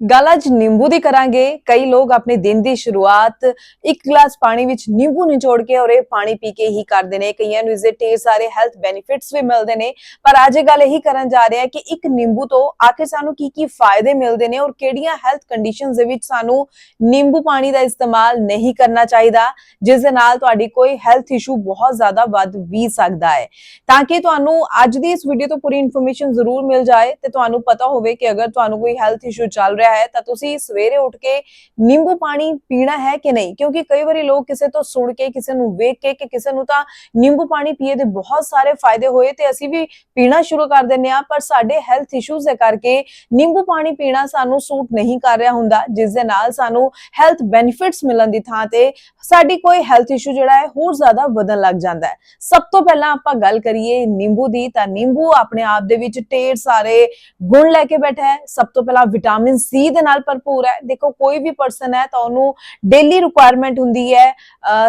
ਗੱਲ ਅੱਜ ਨਿੰਬੂ ਦੀ ਕਰਾਂਗੇ। ਕਈ ਲੋਕ ਆਪਣੇ ਦਿਨ ਦੀ ਸ਼ੁਰੂਆਤ ਇੱਕ ਗਲਾਸ ਪਾਣੀ ਵਿੱਚ ਨਿੰਬੂ ਨਿਚੋੜ ਕੇ ਔਰ ਇਹ ਪਾਣੀ ਪੀ ਕੇ ਹੀ ਕਰਦੇ ਨੇ। ਕਈਆਂ ਨੂੰ ਇਸਦੇ ਢੇਰ ਸਾਰੇ ਹੈਲਥ ਬੈਨੀਫਿਟਸ ਵੀ ਮਿਲਦੇ ਨੇ। ਪਰ ਅੱਜ ਇਹ ਗੱਲ ਇਹੀ ਕਰਨ ਜਾ ਰਹੇ ਹਾਂ ਕਿ ਇੱਕ ਨਿੰਬੂ ਤੋਂ ਆਖਿਰ ਸਾਨੂੰ ਕੀ ਕੀ ਫਾਇਦੇ ਮਿਲਦੇ ਨੇ ਔਰ ਕਿਹੜੀਆਂ ਹੈਲਥ ਕੰਡੀਸ਼ਨਸ ਦੇ ਵਿੱਚ ਸਾਨੂੰ ਨਿੰਬੂ ਪਾਣੀ ਦਾ ਇਸਤੇਮਾਲ ਨਹੀਂ ਕਰਨਾ ਚਾਹੀਦਾ, ਜਿਸ ਦੇ ਨਾਲ ਤੁਹਾਡੀ ਕੋਈ ਹੈਲਥ ਇਸ਼ੂ ਬਹੁਤ ਜ਼ਿਆਦਾ ਵੱਧ ਵੀ ਸਕਦਾ ਹੈ। ਤਾਂ ਕਿ ਤੁਹਾਨੂੰ ਅੱਜ ਦੀ ਇਸ ਵੀਡੀਓ ਤੋਂ ਪੂਰੀ ਇਨਫੋਰਮੇਸ਼ਨ ਜ਼ਰੂਰ ਮਿਲ ਜਾਏ ਤੇ ਤੁਹਾਨੂੰ ਪਤਾ ਹੋਵੇ ਕਿ ਅਗਰ ਤੁਹਾਨੂੰ ਕੋਈ ਹੈਲਥ ਇਸ਼ੂ ਚੱਲ ਰਿਹਾ ਹੈ, ਤਾਂ ਤੁਸੀਂ ਸਵੇਰੇ ਉੱਠ ਕੇ ਨਿੰਬੂ ਪਾਣੀ ਪੀਣਾ ਹੈ ਕਿ ਨਹੀਂ? ਕਿਉਂਕਿ ਕਈ ਵਾਰੀ ਲੋਕ ਕਿਸੇ ਤੋਂ ਸੁਣ ਕੇ, ਕਿਸੇ ਨੂੰ ਵੇਖ ਕੇ ਕਿ ਕਿਸੇ ਨੂੰ ਤਾਂ ਨਿੰਬੂ ਪਾਣੀ ਪੀਏ ਦੇ ਬਹੁਤ ਸਾਰੇ ਫਾਇਦੇ ਹੋਏ ਤੇ ਅਸੀਂ ਵੀ ਪੀਣਾ ਸ਼ੁਰੂ ਕਰ ਦਿੰਨੇ ਆ ਪਰ ਸਾਡੇ ਹੈਲਥ ਇਸ਼ੂਜ਼ ਦੇ ਕਰਕੇ ਨਿੰਬੂ ਪਾਣੀ ਪੀਣਾ ਸਾਨੂੰ ਸੂਟ ਨਹੀਂ ਕਰ ਰਿਹਾ ਹੁੰਦਾ, ਜਿਸ ਦੇ ਨਾਲ ਸਾਨੂੰ ਹੈਲਥ ਬੈਨੀਫਿਟਸ ਮਿਲਣ ਦੀ ਥਾਂ ਤੇ ਸਾਡੀ ਕੋਈ ਹੈਲਥ ਇਸ਼ੂ ਜਿਹੜਾ ਹੈ ਹੋਰ ਜ਼ਿਆਦਾ ਵਧਣ ਲੱਗ ਜਾਂਦਾ ਹੈ। ਸਭ ਤੋਂ ਪਹਿਲਾਂ ਆਪਾਂ ਗੱਲ ਕਰੀਏ ਨਿੰਬੂ ਦੀ, ਤਾਂ ਨਿੰਬੂ ਆਪਣੇ ਆਪ ਦੇ ਵਿੱਚ ਢੇਰ ਸਾਰੇ ਗੁਣ ਲੈ ਕੇ ਬੈਠਾ ਹੈ। ਸਭ ਤੋਂ ਪਹਿਲਾਂ ਵਿਟਾਮਿਨ ਸੀ ਦੇ ਨਾਲ ਭਰਪੂਰ ਹੈ। ਦੇਖੋ, ਕੋਈ ਵੀ ਪਰਸਨ ਹੈ ਤਾਂ ਉਹਨੂੰ ਡੇਲੀ ਰਿਕੁਆਇਰਮੈਂਟ ਹੁੰਦੀ ਹੈ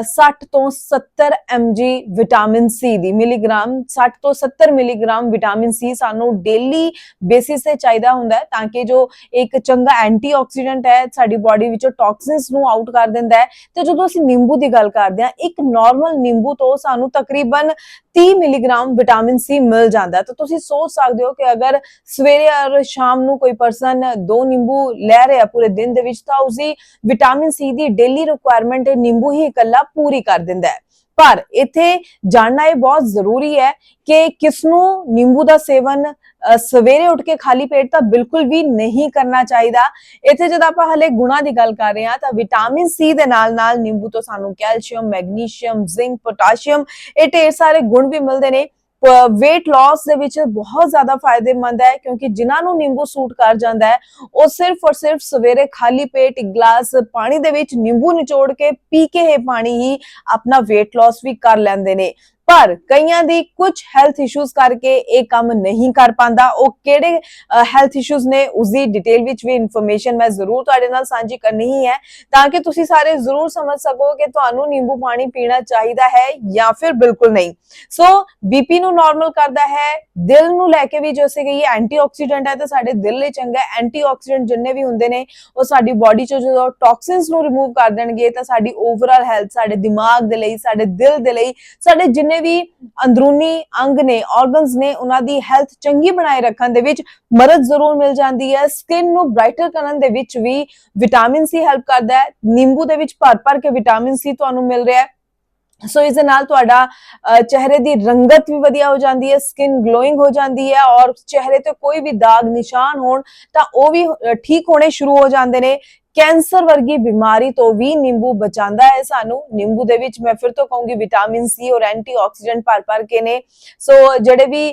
60 ਤੋਂ 70 mg ਵਿਟਾਮਿਨ ਸੀ ਦੀ। ਮਿਲੀਗ੍ਰਾਮ 60 ਤੋਂ 70 ਮਿਲੀਗ੍ਰਾਮ ਵਿਟਾਮਿਨ ਸੀ ਸਾਨੂੰ ਡੇਲੀ ਬੇਸਿਸ ਤੇ ਚਾਹੀਦਾ ਹੁੰਦਾ ਤਾਂ ਕਿ ਜੋ ਇੱਕ ਚੰਗਾ ਐਂਟੀਆਕਸੀਡੈਂਟ ਹੈ, ਸਾਡੀ ਬਾਡੀ ਵਿੱਚੋਂ ਟੌਕਸਿਨਸ ਨੂੰ ਆਊਟ ਕਰ ਦਿੰਦਾ ਹੈ। ਤੇ ਜਦੋਂ ਅਸੀਂ ਨਿੰਬੂ ਦੀ ਗੱਲ ਕਰਦੇ ਹਾਂ, ਇੱਕ ਨਾਰਮਲ ਨਿੰਬੂ ਤੋਂ ਸਾਨੂੰ ਤਕਰੀਬਨ 30 ਮਿਲੀਗ੍ਰਾਮ ਵਿਟਾਮਿਨ ਸੀ ਮਿਲ ਜਾਂਦਾ ਤਾਂ ਤੁਸੀਂ ਸੋਚ ਸਕਦੇ ਹੋ ਕਿ ਅਗਰ ਸਵੇਰੇ ਔਰ ਸ਼ਾਮ ਨੂੰ ਕੋਈ ਪਰਸਨ ਦੋ ਨਿੰਬੂ ਲੈ ਰਿਹਾ ਪੂਰੇ ਦਿਨ ਦੇ ਵਿੱਚ ਤਾਂ ਉਸਦੀ ਵਿਟਾਮਿਨ ਸੀ ਦੀ ਡੇਲੀ ਰਿਕੁਆਇਰਮੈਂਟ ਨਿੰਬੂ ਹੀ ਇਕੱਲਾ ਪੂਰੀ ਕਰ ਦਿੰਦਾ ਹੈ। ਪਰ ਇੱਥੇ ਜਾਣਨਾ ਇਹ ਬਹੁਤ ਜ਼ਰੂਰੀ ਹੈ ਕਿ ਕਿਸ ਨੂੰ ਨਿੰਬੂ ਦਾ ਸੇਵਨ ਅ, ਸਵੇਰੇ ਉੱਠ ਕੇ ਖਾਲੀ ਪੇਟ ਤਾਂ ਬਿਲਕੁਲ ਵੀ ਨਹੀਂ ਕਰਨਾ ਚਾਹੀਦਾ। ਇੱਥੇ ਜਦ ਆਪਾਂ ਹਲੇ ਗੁਣਾ ਦੀ ਗੱਲ ਕਰ ਰਹੇ ਹਾਂ ਤਾਂ ਵਿਟਾਮਿਨ ਸੀ ਦੇ ਨਾਲ ਨਾਲ ਨਿੰਬੂ ਤੋਂ ਸਾਨੂੰ ਕੈਲਸ਼ੀਅਮ ਮੈਗਨੀਸ਼ੀਅਮ ਜ਼ਿੰਕ ਪੋਟਾਸ਼ੀਅਮ ਇਹ ਢੇਰ ਸਾਰੇ ਗੁਣ ਵੀ ਮਿਲਦੇ ਨੇ। Weight loss ਦੇ ਵਿੱਚ ਬਹੁਤ ਜ਼ਿਆਦਾ ਫਾਇਦੇਮੰਦ ਹੈ, ਕਿਉਂਕਿ ਜਿਨ੍ਹਾਂ ਨੂੰ ਨਿੰਬੂ ਸੂਟ ਕਰ ਜਾਂਦਾ ਹੈ, ਉਹ ਸਿਰਫ ਔਰ ਸਿਰਫ ਸਵੇਰੇ ਖਾਲੀ ਪੇਟ ਇੱਕ ਗਲਾਸ ਪਾਣੀ ਦੇ ਵਿੱਚ ਨਿੰਬੂ ਨਿਚੋੜ ਕੇ ਪੀ ਕੇ ਇਹ ਪਾਣੀ ਹੀ ਆਪਣਾ weight loss ਵੀ ਕਰ ਲੈਂਦੇ ਨੇ। ਪਰ ਕਈਆਂ ਦੀ ਕੁਝ ਹੈਲਥ ਇਸ਼ੂਜ਼ ਕਰਕੇ ਇਹ ਕੰਮ ਨਹੀਂ ਕਰ ਪਾਉਂਦਾ। ਉਹ ਕਿਹੜੇ ਹੈਲਥ ਇਸ਼ੂਜ਼ ਨੇ ਉਸ ਦੀ ਡਿਟੇਲ ਵਿੱਚ ਵੀ ਇਨਫੋਰਮੇਸ਼ਨ ਮੈਂ ਜ਼ਰੂਰ ਤੁਹਾਡੇ ਨਾਲ ਸਾਂਝੀ ਕਰਨੀ ਹੀ ਹੈ ਤਾਂ ਕਿ ਤੁਸੀਂ ਸਾਰੇ ਜ਼ਰੂਰ ਸਮਝ ਸਕੋ ਕਿ ਤੁਹਾਨੂੰ ਨਿੰਬੂ ਪਾਣੀ ਪੀਣਾ ਚਾਹੀਦਾ ਹੈ ਜਾਂ ਫਿਰ ਬਿਲਕੁਲ ਨਹੀਂ। ਸੋ ਬੀਪੀ ਨੂੰ ਨਾਰਮਲ ਕਰਦਾ ਹੈ, ਦਿਲ ਨੂੰ ਲੈ ਕੇ ਵੀ ਜੈਸੇ ਕਿ ਇਹ ਐਂਟੀਆਕਸੀਡੈਂਟ ਹੈ, ਤਾਂ ਸਾਡੇ ਦਿਲ ਲਈ ਚੰਗਾ ਹੈ। ਐਂਟੀਆਕਸੀਡੈਂਟ ਜਿੰਨੇ ਵੀ ਹੁੰਦੇ ਨੇ, ਉਹ ਸਾਡੀ ਬਾਡੀ ਚੋਂ ਜਦੋਂ ਟੌਕਸਿਨਸ ਨੂੰ ਰਿਮੂਵ ਕਰ ਦੇਣਗੇ, ਤਾਂ ਸਾਡੀ ਓਵਰਆਲ ਹੈਲਥ ਸਾਡੇ ਦਿਮਾਗ ਦੇ ਲਈ, ਸਾਡੇ ਦਿਲ ਦੇ ਲਈ, ਸਾਡੇ ਜਿੰਨੇ ਵੀ ਅੰਦਰੂਨੀ ਅੰਗ ਨੇ ਆਰਗਨਸ ਨੇ ਉਹਨਾਂ ਦੀ ਹੈਲਥ ਚੰਗੀ ਬਣਾਏ ਰੱਖਣ ਦੇ ਵਿੱਚ ਮਦਦ ਜ਼ਰੂਰ ਮਿਲ ਜਾਂਦੀ ਹੈ। ਸਕਿਨ ਨੂੰ ਬ੍ਰਾਈਟਰ ਕਰਨ ਦੇ ਵਿੱਚ ਵੀ ਵਿਟਾਮਿਨ ਸੀ ਹੈਲਪ ਕਰਦਾ ਹੈ। ਨਿੰਬੂ ਦੇ ਵਿੱਚ ਭਰ ਭਰ ਕੇ ਵਿਟਾਮਿਨ ਸੀ ਤੁਹਾਨੂੰ ਮਿਲ ਰਿਹਾ ਹੈ। ਸੋ ਇਸ ਦੇ ਨਾਲ ਤੁਹਾਡਾ ਅ, ਚਿਹਰੇ ਦੀ ਰੰਗਤ ਵੀ ਵਧੀਆ ਹੋ ਜਾਂਦੀ ਹੈ ਸਕਿਨ ਗਲੋਇੰਗ ਹੋ ਜਾਂਦੀ ਹੈ ਔਰ ਚਿਹਰੇ ਤੇ ਕੋਈ ਵੀ ਦਾਗ ਨਿਸ਼ਾਨ ਹੋਣ ਤਾਂ ਉਹ ਵੀ ਠੀਕ ਹੋਣੇ ਸ਼ੁਰੂ ਹੋ ਜਾਂਦੇ ਨੇ। ਕੈਂਸਰ ਵਰਗੀ ਬਿਮਾਰੀ ਤੋਂ ਵੀ ਨਿੰਬੂ ਬਚਾਉਂਦਾ ਹੈ। ਸਾਨੂੰ ਨਿੰਬੂ ਦੇ ਵਿੱਚ ਮੈਂ ਫਿਰ ਤੋਂ ਕਹੂੰਗੀ ਵਿਟਾਮਿਨ ਸੀ ਔਰ ਐਂਟੀਆਕਸੀਡੈਂਟ ਭਰ ਭਰ ਕੇ ਨੇ। ਸੋ ਜਿਹੜੇ ਵੀ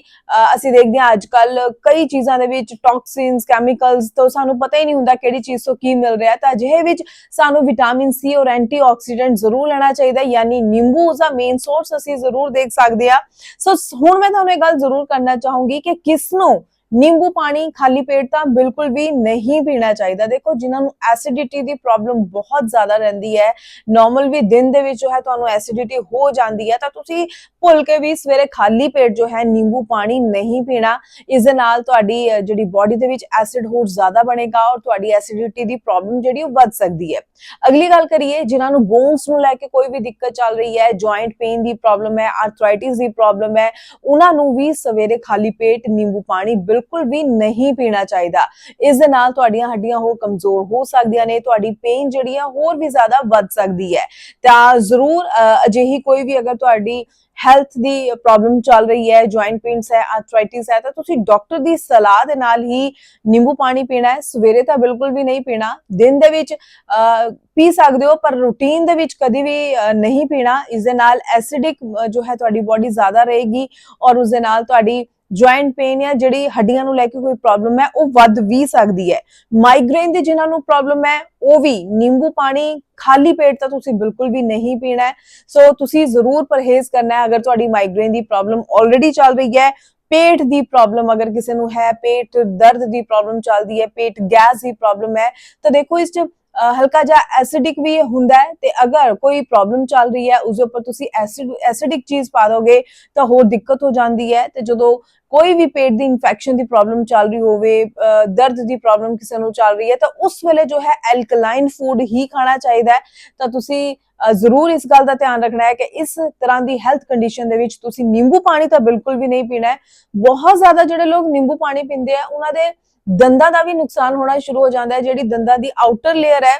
ਅਸੀਂ ਦੇਖਦੇ ਹਾਂ ਅੱਜ ਕੱਲ ਕਈ ਚੀਜ਼ਾਂ ਦੇ ਵਿੱਚ ਟੌਕਸਿਨਸ ਕੈਮੀਕਲਸ ਤੋਂ ਸਾਨੂੰ ਪਤਾ ਹੀ ਨਹੀਂ ਹੁੰਦਾ ਕਿਹੜੀ ਚੀਜ਼ ਤੋਂ ਕੀ ਮਿਲ ਰਿਹਾ। ਤਾਂ ਅਜਿਹੇ ਵਿੱਚ ਸਾਨੂੰ ਵਿਟਾਮਿਨ ਸੀ ਔਰ ਐਂਟੀਆਕਸੀਡੈਂਟ ਜ਼ਰੂਰ ਲੈਣਾ ਚਾਹੀਦਾ ਯਾਨੀ ਨਿੰਬੂ ਉਸ ਦਾ ਮੇਨ ਸੋਰਸ ਅਸੀਂ ਜ਼ਰੂਰ ਦੇਖ ਸਕਦੇ ਆ ਸੋ ਹੁਣ ਮੈਂ ਤੁਹਾਨੂੰ ਇਹ ਗੱਲ ਜ਼ਰੂਰ ਕਰਨਾ ਚਾਹੂੰਗੀ ਕਿ ਕਿਸ ਨੂੰ ਨਿੰਬੂ ਪਾਣੀ ਖਾਲੀ ਪੇਟ ਤਾਂ ਬਿਲਕੁਲ ਵੀ ਨਹੀਂ ਪੀਣਾ ਚਾਹੀਦਾ। ਦੇਖੋ, ਜਿਨ੍ਹਾਂ ਨੂੰ ਐਸਿਡਿਟੀ ਦੀ ਪ੍ਰੋਬਲਮ ਬਹੁਤ ਜ਼ਿਆਦਾ ਰਹਿੰਦੀ ਹੈ ਨਾਰਮਲ ਵੀ ਦਿਨ ਦੇ ਵਿੱਚ ਜੋ ਹੈ ਤੁਹਾਨੂੰ ਐਸਿਡਿਟੀ ਹੋ ਜਾਂਦੀ ਹੈ, ਤਾਂ ਤੁਸੀਂ ਭੁੱਲ ਕੇ ਵੀ ਸਵੇਰੇ ਖਾਲੀ ਪੇਟ ਜੋ ਹੈ ਨਿੰਬੂ ਪਾਣੀ ਨਹੀਂ ਪੀਣਾ। ਇਸ ਦੇ ਨਾਲ ਤੁਹਾਡੀ ਜਿਹੜੀ ਬਾਡੀ ਦੇ ਵਿੱਚ ਐਸਿਡ ਹੋਰ ਜ਼ਿਆਦਾ ਬਣੇਗਾ ਔਰ ਤੁਹਾਡੀ ਐਸਿਡਿਟੀ ਦੀ ਪ੍ਰੋਬਲਮ ਜਿਹੜੀ ਉਹ ਵੱਧ ਸਕਦੀ ਹੈ। ਅਗਲੀ ਗੱਲ ਕਰੀਏ, ਜਿਨ੍ਹਾਂ ਨੂੰ ਬੋਨਸ ਨੂੰ ਲੈ ਕੇ ਕੋਈ ਵੀ ਦਿੱਕਤ ਚੱਲ ਰਹੀ ਹੈ ਜੁਆਇੰਟ ਪੇਨ ਦੀ ਪ੍ਰੋਬਲਮ ਹੈ ਆਰਥਰਾਈਟਿਸ ਦੀ ਪ੍ਰੋਬਲਮ ਹੈ, ਉਹਨਾਂ ਨੂੰ ਵੀ ਸਵੇਰੇ ਖਾਲੀ ਪੇਟ ਨਿੰਬੂ ਪਾਣੀ ਬਿਲਕੁਲ ਬਿਲਕੁਲ ਵੀ ਨਹੀਂ ਪੀਣਾ ਚਾਹੀਦਾ। ਇਸ ਦੇ ਨਾਲ ਤੁਹਾਡੀਆਂ ਹੱਡੀਆਂ ਹੋਰ ਕਮਜ਼ੋਰ ਹੋ ਸਕਦੀਆਂ ਨੇ ਤੁਹਾਡੀ ਪੇਨ ਜਿਹੜੀ ਆ ਹੋਰ ਵੀ ਜ਼ਿਆਦਾ ਵੱਧ ਸਕਦੀ ਹੈ। ਤਾਂ ਜ਼ਰੂਰ ਅਜਿਹੀ ਕੋਈ ਵੀ ਅਗਰ ਤੁਹਾਡੀ ਹੈਲਥ ਦੀ ਪ੍ਰੋਬਲਮ ਚੱਲ ਰਹੀ ਹੈ ਜੁਆਇੰਟ ਪੇਨਸ ਹੈ ਆਰਥਰਾਈਟਿਸ ਹੈ ਤਾਂ ਤੁਸੀਂ ਡਾਕਟਰ ਦੀ ਸਲਾਹ ਦੇ ਨਾਲ ਹੀ ਨਿੰਬੂ ਪਾਣੀ ਪੀਣਾ ਹੈ। ਸਵੇਰੇ ਤਾਂ ਬਿਲਕੁਲ ਵੀ ਨਹੀਂ ਪੀਣਾ। ਦਿਨ ਦੇ ਵਿੱਚ ਅ, ਪੀ ਸਕਦੇ ਹੋ ਪਰ ਰੂਟੀਨ ਦੇ ਵਿੱਚ ਕਦੀ ਵੀ ਅ, ਨਹੀਂ ਪੀਣਾ। ਇਸ ਦੇ ਨਾਲ ਐਸਿਡਿਕ ਜੋ ਹੈ ਤੁਹਾਡੀ ਬਾਡੀ ਜ਼ਿਆਦਾ ਰਹੇਗੀ ਔਰ ਉਸ ਦੇ ਨਾਲ ਤੁਹਾਡੀ ਜੁਆਇੰਟ ਪੇਨ ਜਾਂ ਜਿਹੜੀ ਹੱਡੀਆਂ ਨੂੰ ਲੈ ਕੇ ਕੋਈ ਪ੍ਰੋਬਲਮ ਹੈ, ਉਹ ਵੱਧ ਵੀ ਸਕਦੀ ਹੈ। ਮਾਈਗ੍ਰੇਨ ਦੀ ਜਿਨ੍ਹਾਂ ਨੂੰ ਪ੍ਰੋਬਲਮ ਹੈ, ਉਹ ਵੀ ਨਿੰਬੂ ਪਾਣੀ ਖਾਲੀ ਪੇਟ ਤਾਂ ਤੁਸੀਂ ਬਿਲਕੁਲ ਵੀ ਨਹੀਂ ਪੀਣਾ ਹੈ। ਸੋ ਤੁਸੀਂ ਜ਼ਰੂਰ ਪਰਹੇਜ਼ ਕਰਨਾ ਹੈ। ਅਗਰ ਤੁਹਾਡੀ ਮਾਈਗ੍ਰੇਨ ਦੀ ਪ੍ਰੋਬਲਮ ਆਲਰੇਡੀ ਚੱਲ ਰਹੀ ਹੈ, ਪੇਟ ਦੀ ਪ੍ਰੋਬਲਮ ਅਗਰ ਕਿਸੇ ਨੂੰ ਹੈ, ਪੇਟ ਦਰਦ ਦੀ ਪ੍ਰੋਬਲਮ ਚੱਲਦੀ ਹੈ, ਪੇਟ ਗੈਸ ਦੀ ਪ੍ਰੋਬਲਮ ਹੈ, ਤਾਂ ਦੇਖੋ ਇਸ ਚ ਹਲਕਾ ਜਿਹਾ ਐਸਿਡਿਕ ਵੀ ਹੁੰਦਾ ਹੈ ਤੇ ਅਗਰ ਕੋਈ ਪ੍ਰੋਬਲਮ ਚੱਲ ਰਹੀ ਹੈ ਉਸ ਦੇ ਉੱਪਰ ਤੁਸੀਂ ਐਸਿਡ ਐਸਿਡਿਕ ਚੀਜ਼ ਪਾ ਦੋਗੇ, ਤਾਂ ਹੋਰ ਦਿੱਕਤ ਹੋ ਜਾਂਦੀ ਹੈ ਤੇ ਜਦੋਂ ਕੋਈ ਵੀ ਪੇਟ ਦੀ ਇਨਫੈਕਸ਼ਨ ਦੀ ਪ੍ਰੋਬਲਮ ਚੱਲ ਰਹੀ ਹੋਵੇ ਦਰਦ ਦੀ ਪ੍ਰੋਬਲਮ ਕਿਸੇ ਨੂੰ ਚੱਲ ਰਹੀ ਹੈ, ਤਾਂ ਉਸ ਵੇਲੇ ਜੋ ਹੈ ਐਲਕਲਾਈਨ ਫੂਡ ਹੀ ਖਾਣਾ ਚਾਹੀਦਾ ਹੈ। ਤਾਂ ਤੁਸੀਂ ਜ਼ਰੂਰ ਇਸ ਗੱਲ ਦਾ ਧਿਆਨ ਰੱਖਣਾ ਹੈ ਕਿ ਇਸ ਤਰ੍ਹਾਂ ਦੀ ਹੈਲਥ ਕੰਡੀਸ਼ਨ ਦੇ ਵਿੱਚ ਤੁਸੀਂ ਨਿੰਬੂ ਪਾਣੀ ਤਾਂ ਬਿਲਕੁਲ ਵੀ ਨਹੀਂ ਪੀਣਾ ਹੈ। ਬਹੁਤ ਜ਼ਿਆਦਾ ਜਿਹੜੇ ਲੋਕ ਨਿੰਬੂ ਪਾਣੀ ਪੀਂਦੇ ਆ, ਉਹਨਾਂ ਦੇ ਦੰਦਾਂ ਦਾ ਵੀ ਨੁਕਸਾਨ ਹੋਣਾ ਸ਼ੁਰੂ ਹੋ ਜਾਂਦਾ ਹੈ, ਜਿਹੜੀ ਦੰਦਾਂ ਦੀ ਆਊਟਰ ਲੇਅਰ ਹੈ,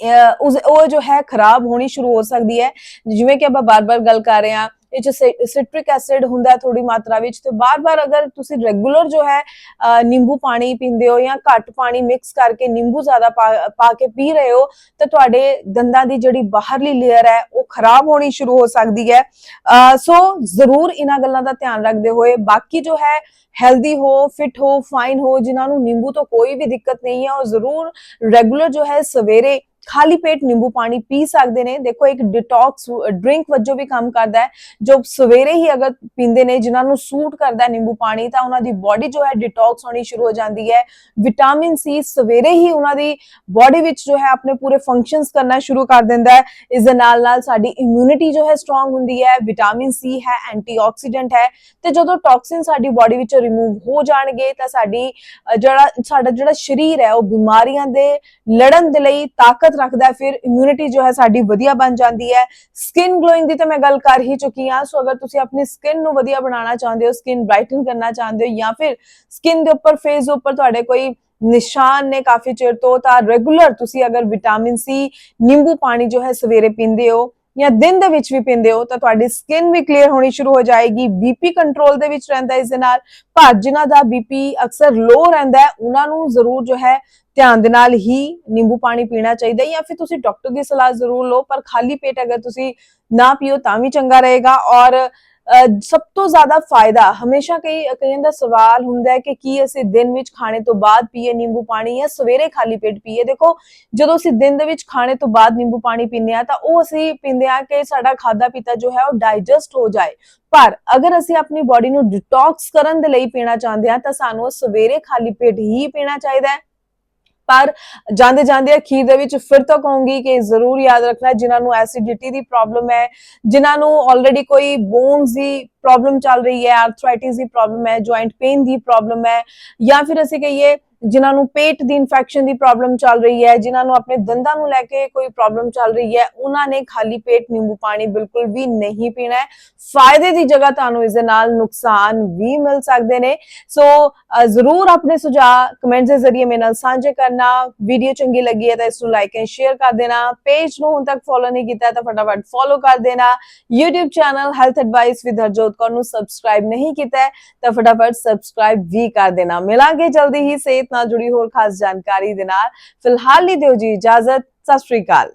ਅਹ ਉਸ ਉਹ ਜੋ ਹੈ, ਖਰਾਬ ਹੋਣੀ ਸ਼ੁਰੂ ਹੋ ਸਕਦੀ ਹੈ। ਜਿਵੇਂ ਕਿ ਆਪਾਂ ਬਾਰ-ਬਾਰ ਗੱਲ ਕਰ ਰਹੇ ਹਾਂ ਇਹ ਚ ਸਿਟ੍ਰਿਕ ਐਸਿਡ ਹੁੰਦਾ ਹੈ ਥੋੜੀ ਮਾਤਰਾ ਵਿੱਚ ਤੇ ਬਾਰ-ਬਾਰ ਅਗਰ ਤੁਸੀਂ ਰੈਗੂਲਰ ਜੋ ਹੈ ਨਿੰਬੂ ਪਾਣੀ ਪੀਂਦੇ ਹੋ ਜਾਂ ਘੱਟ ਪਾਣੀ ਮਿਕਸ ਕਰਕੇ ਨਿੰਬੂ ਜ਼ਿਆਦਾ ਪਾ ਪਾ ਕੇ ਪੀ ਰਹੇ ਹੋ, ਤਾਂ ਤੁਹਾਡੇ ਦੰਦਾਂ ਦੀ ਜਿਹੜੀ ਬਾਹਰਲੀ ਲੇਅਰ ਹੈ, ਉਹ ਖਰਾਬ ਹੋਣੀ ਸ਼ੁਰੂ ਹੋ ਸਕਦੀ ਹੈ। ਸੋ ਜ਼ਰੂਰ ਇਹਨਾਂ ਗੱਲਾਂ ਦਾ ਧਿਆਨ ਰੱਖਦੇ ਹੋਏ ਬਾਕੀ ਜੋ ਹੈ ਹੈਲਦੀ ਹੋ ਫਿਟ ਹੋ ਫਾਈਨ ਹੋ, ਜਿਨ੍ਹਾਂ ਨੂੰ ਨਿੰਬੂ ਤੋਂ ਕੋਈ ਵੀ ਦਿੱਕਤ ਨਹੀਂ ਹੈ, ਉਹ ਜ਼ਰੂਰ ਰੈਗੂਲਰ ਜੋ ਹੈ ਸਵੇਰੇ ਖਾਲੀ ਪੇਟ ਨਿੰਬੂ ਪਾਣੀ ਪੀ ਸਕਦੇ ਨੇ। ਦੇਖੋ, ਇੱਕ ਡਿਟੌਕਸ ਡਰਿੰਕ ਵਜੋਂ ਵੀ ਕੰਮ ਕਰਦਾ ਹੈ। ਜੋ ਸਵੇਰੇ ਹੀ ਅਗਰ ਪੀਂਦੇ ਨੇ, ਜਿਨ੍ਹਾਂ ਨੂੰ ਸੂਟ ਕਰਦਾ ਨਿੰਬੂ ਪਾਣੀ, ਤਾਂ ਉਹਨਾਂ ਦੀ ਬਾਡੀ ਜੋ ਹੈ ਡਿਟੌਕਸ ਹੋਣੀ ਸ਼ੁਰੂ ਹੋ ਜਾਂਦੀ ਹੈ। ਵਿਟਾਮਿਨ ਸੀ ਸਵੇਰੇ ਹੀ ਉਹਨਾਂ ਦੀ ਬਾਡੀ ਵਿੱਚ ਜੋ ਹੈ ਆਪਣੇ ਪੂਰੇ ਫੰਕਸ਼ਨਸ ਕਰਨਾ ਸ਼ੁਰੂ ਕਰ ਦਿੰਦਾ ਹੈ। ਇਸ ਦੇ ਨਾਲ ਨਾਲ ਸਾਡੀ ਇਮਿਊਨਿਟੀ ਜੋ ਹੈ ਸਟਰੋਂਗ ਹੁੰਦੀ ਹੈ। ਵਿਟਾਮਿਨ ਸੀ ਹੈ ਐਂਟੀਆਕਸੀਡੈਂਟ ਹੈ। ਤੇ ਜਦੋਂ ਟੌਕਸਿਨ ਸਾਡੀ ਬਾਡੀ ਵਿੱਚੋਂ ਰਿਮੂਵ ਹੋ ਜਾਣਗੇ, ਤਾਂ ਸਾਡੀ ਜਿਹੜਾ, ਸਾਡਾ ਜਿਹੜਾ ਸਰੀਰ ਹੈ, ਉਹ ਬਿਮਾਰੀਆਂ ਦੇ ਲੜਨ ਦੇ ਲਈ ਤਾਕਤ ਰੱਖਦਾ ਹੈ, ਫਿਰ ਇਮਿਊਨਿਟੀ ਜੋ ਹੈ ਸਾਡੀ ਵਧੀਆ ਬਣ ਜਾਂਦੀ ਹੈ। ਸਕਿਨ ਗਲੋਇੰਗ ਦੀ ਤਾਂ ਮੈਂ ਗੱਲ ਕਰ ਹੀ ਚੁੱਕੀ ਹਾਂ। ਸੋ ਅਗਰ ਤੁਸੀਂ ਆਪਣੀ ਸਕਿਨ ਨੂੰ ਵਧੀਆ ਬਣਾਉਣਾ ਚਾਹੁੰਦੇ ਹੋ ਸਕਿਨ ਬ੍ਰਾਈਟਨ ਕਰਨਾ ਚਾਹੁੰਦੇ ਹੋ ਜਾਂ ਫਿਰ ਸਕਿਨ ਦੇ ਉੱਪਰ ਫੇਸ ਦੇ ਉੱਪਰ ਤੁਹਾਡੇ ਕੋਈ ਨਿਸ਼ਾਨ ਨੇ ਕਾਫੀ ਚਿਰ ਤੋਂ, ਤਾਂ ਰੈਗੂਲਰ ਤੁਸੀਂ ਅਗਰ ਵਿਟਾਮਿਨ ਸੀ ਨਿੰਬੂ ਪਾਣੀ ਜੋ ਹੈ ਸਵੇਰੇ ਪੀਂਦੇ ਹੋ ਜਾਂ ਦਿਨ ਦੇ ਵਿੱਚ ਵੀ ਪੀਂਦੇ ਹੋ, ਤਾਂ ਤੁਹਾਡੀ ਸਕਿਨ ਵੀ ਕਲੀਅਰ ਹੋਣੀ ਸ਼ੁਰੂ ਹੋ ਜਾਏਗੀ ਬੀਪੀ ਕੰਟਰੋਲ ਦੇ ਵਿੱਚ ਰਹਿੰਦਾ ਹੈ ਇਸ ਦੇ ਨਾਲ। ਪਰ ਜਿਨ੍ਹਾਂ ਦਾ ਬੀਪੀ ਅਕਸਰ ਲੋ ਰਹਿੰਦਾ ਹੈ, ਉਹਨਾਂ ਨੂੰ ਜ਼ਰੂਰ ਜੋ ਹੈ ਧਿਆਨ ਦੇ ਨਾਲ ਹੀ ਨਿੰਬੂ ਪਾਣੀ ਪੀਣਾ ਚਾਹੀਦਾ ਜਾਂ ਫਿਰ ਤੁਸੀਂ ਡਾਕਟਰ ਦੀ ਸਲਾਹ ਜ਼ਰੂਰ ਲਓ, ਪਰ ਖਾਲੀ ਪੇਟ ਅਗਰ ਤੁਸੀਂ ਨਾ ਪੀਓ ਤਾਂ ਵੀ ਚੰਗਾ ਰਹੇਗਾ ਔਰ ਸਭ ਤੋਂ ਜ਼ਿਆਦਾ ਫਾਇਦਾ ਹਮੇਸ਼ਾ ਕਈ, ਕਈਆਂ ਦਾ ਸਵਾਲ ਹੁੰਦਾ ਹੈ ਕਿ ਕੀ ਅਸੀਂ ਦਿਨ ਵਿੱਚ ਖਾਣੇ ਤੋਂ ਬਾਅਦ ਪੀਏ ਨਿੰਬੂ ਪਾਣੀ ਜਾਂ ਸਵੇਰੇ ਖਾਲੀ ਪੇਟ ਪੀਏ। ਦੇਖੋ, ਜਦੋਂ ਅਸੀਂ ਦਿਨ ਦੇ ਵਿੱਚ ਖਾਣੇ ਤੋਂ ਬਾਅਦ ਨਿੰਬੂ ਪਾਣੀ ਪੀਂਦੇ ਆ ਤਾਂ ਉਹ ਅਸੀਂ ਪੀਂਦੇ ਆ ਕਿ ਸਾਡਾ ਖਾਦਾ ਪੀਤਾ ਜੋ ਹੈ ਉਹ ਡਾਈਜੈਸਟ ਹੋ ਜਾਏ। ਪਰ ਅਗਰ ਅਸੀਂ ਆਪਣੀ ਬਾਡੀ ਨੂੰ ਡਿਟੌਕਸ ਕਰਨ ਦੇ ਲਈ ਪੀਣਾ ਚਾਹੁੰਦੇ ਆ ਤਾਂ ਸਾਨੂੰ ਸਵੇਰੇ ਖਾਲੀ ਪੇਟ ਹੀ ਪੀਣਾ ਚਾਹੀਦਾ ਹੈ। ਪਰ ਜਾਂਦੇ ਜਾਂਦੇ ਅਖੀਰ ਦੇ ਵਿੱਚ ਫਿਰ ਤੋਂ ਕਹੂੰਗੀ ਕਿ ਜ਼ਰੂਰ ਯਾਦ ਰੱਖਣਾ ਜਿਨ੍ਹਾਂ ਨੂੰ ਐਸਿਡਿਟੀ ਦੀ ਪ੍ਰੋਬਲਮ ਹੈ, ਜਿਨ੍ਹਾਂ ਨੂੰ ਆਲਰੇਡੀ ਕੋਈ ਬੋਨਸ ਦੀ ਪ੍ਰੋਬਲਮ ਚੱਲ ਰਹੀ ਹੈ ਆਰਥਰਾਈਟਿਸ ਦੀ ਪ੍ਰੋਬਲਮ ਹੈ ਜੁਆਇੰਟ ਪੇਨ ਦੀ ਪ੍ਰੋਬਲਮ ਹੈ, ਜਾਂ ਫਿਰ ਅਸੀਂ ਕਹੀਏ ਜਿਨ੍ਹਾਂ ਨੂੰ ਪੇਟ ਦੀ ਇਨਫੈਕਸ਼ਨ ਦੀ ਪ੍ਰੋਬਲਮ ਚੱਲ ਰਹੀ ਹੈ, ਜਿਨ੍ਹਾਂ ਨੂੰ ਆਪਣੇ ਦੰਦਾਂ ਨੂੰ ਲੈ ਕੇ ਕੋਈ ਪ੍ਰੋਬਲਮ ਚੱਲ ਰਹੀ ਹੈ, ਉਹਨਾਂ ਨੇ ਖਾਲੀ ਪੇਟ ਨਿੰਬੂ ਪਾਣੀ ਬਿਲਕੁਲ ਵੀ ਨਹੀਂ ਪੀਣਾ ਹੈ। ਫਾਇਦੇ ਦੀ ਜਗ੍ਹਾ ਤੁਹਾਨੂੰ ਇਸ ਦੇ ਨਾਲ ਨੁਕਸਾਨ ਵੀ ਮਿਲ ਸਕਦੇ ਨੇ। ਸੋ ਜ਼ਰੂਰ ਆਪਣੇ ਸੁਝਾਅ ਕਮੈਂਟਸ ਦੇ ਜ਼ਰੀਏ ਮੇਰੇ ਨਾਲ ਸਾਂਝੇ ਕਰਨਾ। ਵੀਡੀਓ ਚੰਗੀ ਲੱਗੀ ਹੈ ਤਾਂ ਇਸ ਨੂੰ ਲਾਈਕ ਐਂਡ ਸ਼ੇਅਰ ਕਰ ਦੇਣਾ। ਪੇਜ ਨੂੰ ਹੁਣ ਤੱਕ ਫੋਲੋ ਨਹੀਂ ਕੀਤਾ ਤਾਂ ਫਟਾਫਟ ਫੋਲੋ ਕਰ ਦੇਣਾ। YouTube channel health advice with Harjot Kaur ਨੂੰ ਸਬਸਕ੍ਰਾਈਬ ਨਹੀਂ ਕੀਤਾ ਤਾਂ ਫਟਾਫਟ ਸਬਸਕ੍ਰਾਈਬ ਵੀ ਕਰ ਦੇਣਾ। ਮਿਲਾਂਗੇ ਜਲਦੀ ਹੀ ਸਿਹਤ ਨਾਲ ਜੁੜੀ ਹੋਰ ਖਾਸ ਜਾਣਕਾਰੀ ਦੇ ਨਾਲ, ਫਿਲਹਾਲ ਲਈ ਦਿਓ ਜੀ ਇਜਾਜ਼ਤ, ਸਤਿ ਸ਼੍ਰੀ ਅਕਾਲ।